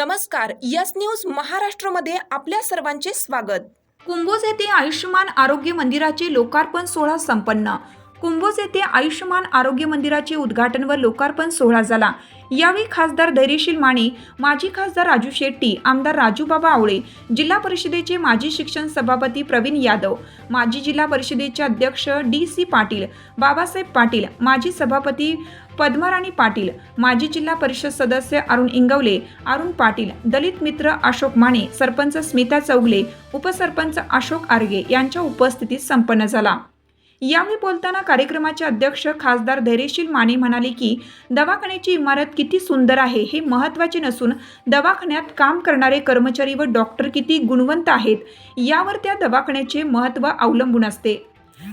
नमस्कार yes news महाराष्ट्रमध्ये आपल्या सर्वांचे स्वागत. कुंभोज येथे आयुष्यमान आरोग्य मंदिराचे लोकार्पण सोहळा संपन्न. कुंभोज येथे आयुष्यमान आरोग्य मंदिराचे उद्घाटन व लोकार्पण सोहळा झाला. यावेळी खासदार धैर्यशील माने माजी खासदार राजू शेट्टी आमदार राजूबाबा आवळे जिल्हा परिषदेचे माजी शिक्षण सभापती प्रवीण यादव माजी जिल्हा परिषदेचे अध्यक्ष डी सी पाटील बाबासाहेब पाटील माजी सभापती पद्माराणी पाटील माजी जिल्हा परिषद सदस्य अरुण इंगवले अरुण पाटील दलित मित्र अशोक माने सरपंच स्मिता चौगले उपसरपंच अशोक आर्गे यांच्या उपस्थितीत संपन्न झाला. यावेळी बोलताना कार्यक्रमाचे अध्यक्ष खासदार धैर्यशील माने म्हणाले की दवाखान्याची इमारत किती सुंदर आहे हे महत्त्वाचे नसून दवाखान्यात काम करणारे कर्मचारी व डॉक्टर किती गुणवंत आहेत यावर त्या दवाखान्याचे महत्त्व अवलंबून असते.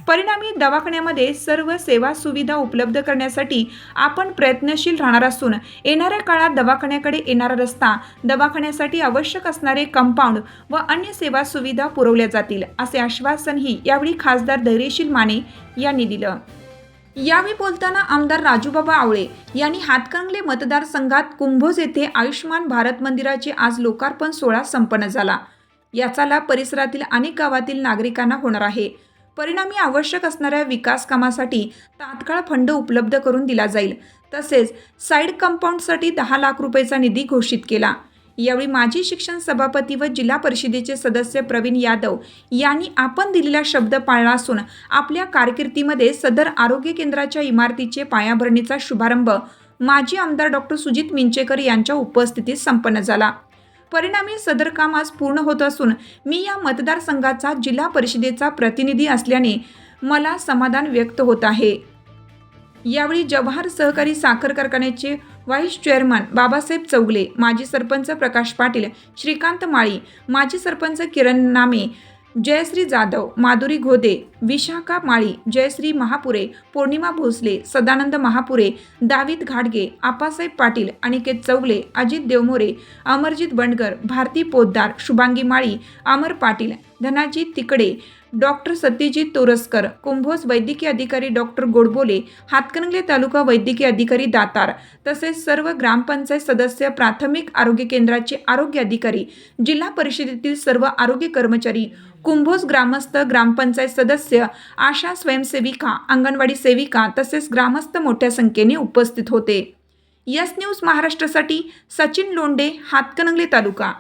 परिणामी दवाखान्यामध्ये सर्व सेवा सुविधा उपलब्ध करण्यासाठी आपण प्रयत्नशील राहणार असून येणाऱ्या काळात दवाखान्याकडे येणारा रस्ता दवाखान्यासाठी आवश्यक असणारे कंपाऊंड व अन्य सेवा सुविधा पुरवल्या जातील असे आश्वासनही यावेळी खासदार धैर्यशील माने यांनी दिलं. यावेळी बोलताना आमदार राजूबाबा आवळे यांनी हातकणंगले मतदारसंघात कुंभोज येथे आयुष्यमान भारत मंदिराचे आज लोकार्पण सोहळा संपन्न झाला. याचा लाभ परिसरातील अनेक गावातील नागरिकांना होणार आहे. परिणामी आवश्यक असणाऱ्या विकास कामासाठी तात्काळ फंड उपलब्ध करून दिला जाईल. तसेच साईड कंपाऊंडसाठी दहा लाख रुपयेचा निधी घोषित केला. यावेळी माजी शिक्षण सभापती व जिल्हा परिषदेचे सदस्य प्रवीण यादव यांनी आपण दिलेला शब्द पाळला असून आपल्या कारकिर्दीमध्ये सदर आरोग्य केंद्राच्या इमारतीचे पायाभरणीचा शुभारंभ माजी आमदार डॉक्टर सुजित मिंचेकर यांच्या उपस्थितीत संपन्न झाला. परिणामी सदर काम आज पूर्ण होत असून मी या मतदारसंघाचा जिल्हा परिषदेचा प्रतिनिधी असल्याने मला समाधान व्यक्त होत आहे. यावेळी जवाहर सहकारी साखर कारखान्याचे व्हाईस चेअरमन बाबासाहेब चौगले माजी सरपंच प्रकाश पाटील श्रीकांत माळी माजी सरपंच किरण नामे जयश्री जाधव माधुरी घोदे विशाखा माळी जयश्री महापुरे पौर्णिमा भोसले सदानंद महापुरे दाविद घाटगे आपासाहेब पाटील अनिकेत चौगले अजित देवमोरे अमरजित बंडगर भारती पोद्दार शुभांगी माळी अमर पाटील धनाजी तिकडे डॉक्टर सत्यजित तोरसकर कुंभोज वैद्यकीय अधिकारी डॉक्टर गोडबोले हातकणंगले तालुका वैद्यकीय अधिकारी दातार तसेच सर्व ग्रामपंचायत सदस्य प्राथमिक आरोग्य केंद्राचे आरोग्य अधिकारी जिल्हा परिषदेतील सर्व आरोग्य कर्मचारी कुंभोज ग्रामस्थ ग्रामपंचायत सदस्य सदस्य आशा स्वयंसेविका अंगणवाडी सेविका तसेच ग्रामस्थ मोठ्या संख्येने उपस्थित होते. यस न्यूज महाराष्ट्रासाठी सचिन लोंडे हातकणंगले तालुका.